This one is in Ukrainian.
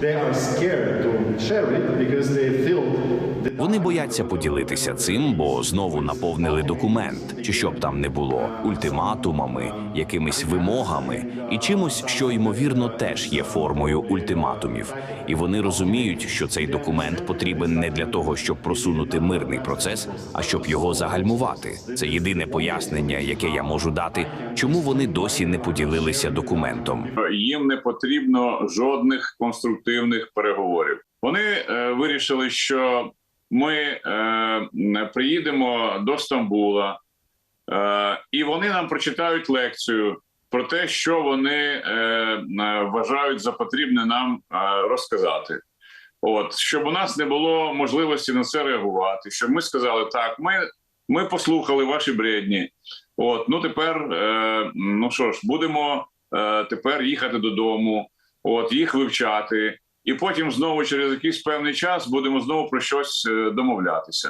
they are scared to share it because they feel Вони бояться поділитися цим, бо знову наповнили документ, чи що б там не було, ультиматумами, якимись вимогами і чимось, що ймовірно теж є формою ультиматумів. І вони розуміють, що цей документ потрібен не для того, щоб просунути мирний процес, а щоб його загальмувати. Це єдине пояснення, яке я можу дати, чому вони досі не поділилися документом. їм не потрібно жодних конструктивних переговорів. Вони е, вирішили, що ми е, приїдемо до Стамбула, е, і вони нам прочитають лекцію про те, що вони е, вважають за потрібне нам е, розказати. От щоб у нас не було можливості на це реагувати. Щоб ми сказали, так, ми, ми послухали ваші бредні. От ну тепер, е, ну що ж, будемо е, тепер їхати додому, от їх вивчати, і потім знову через якийсь певний час будемо знову про щось е, домовлятися.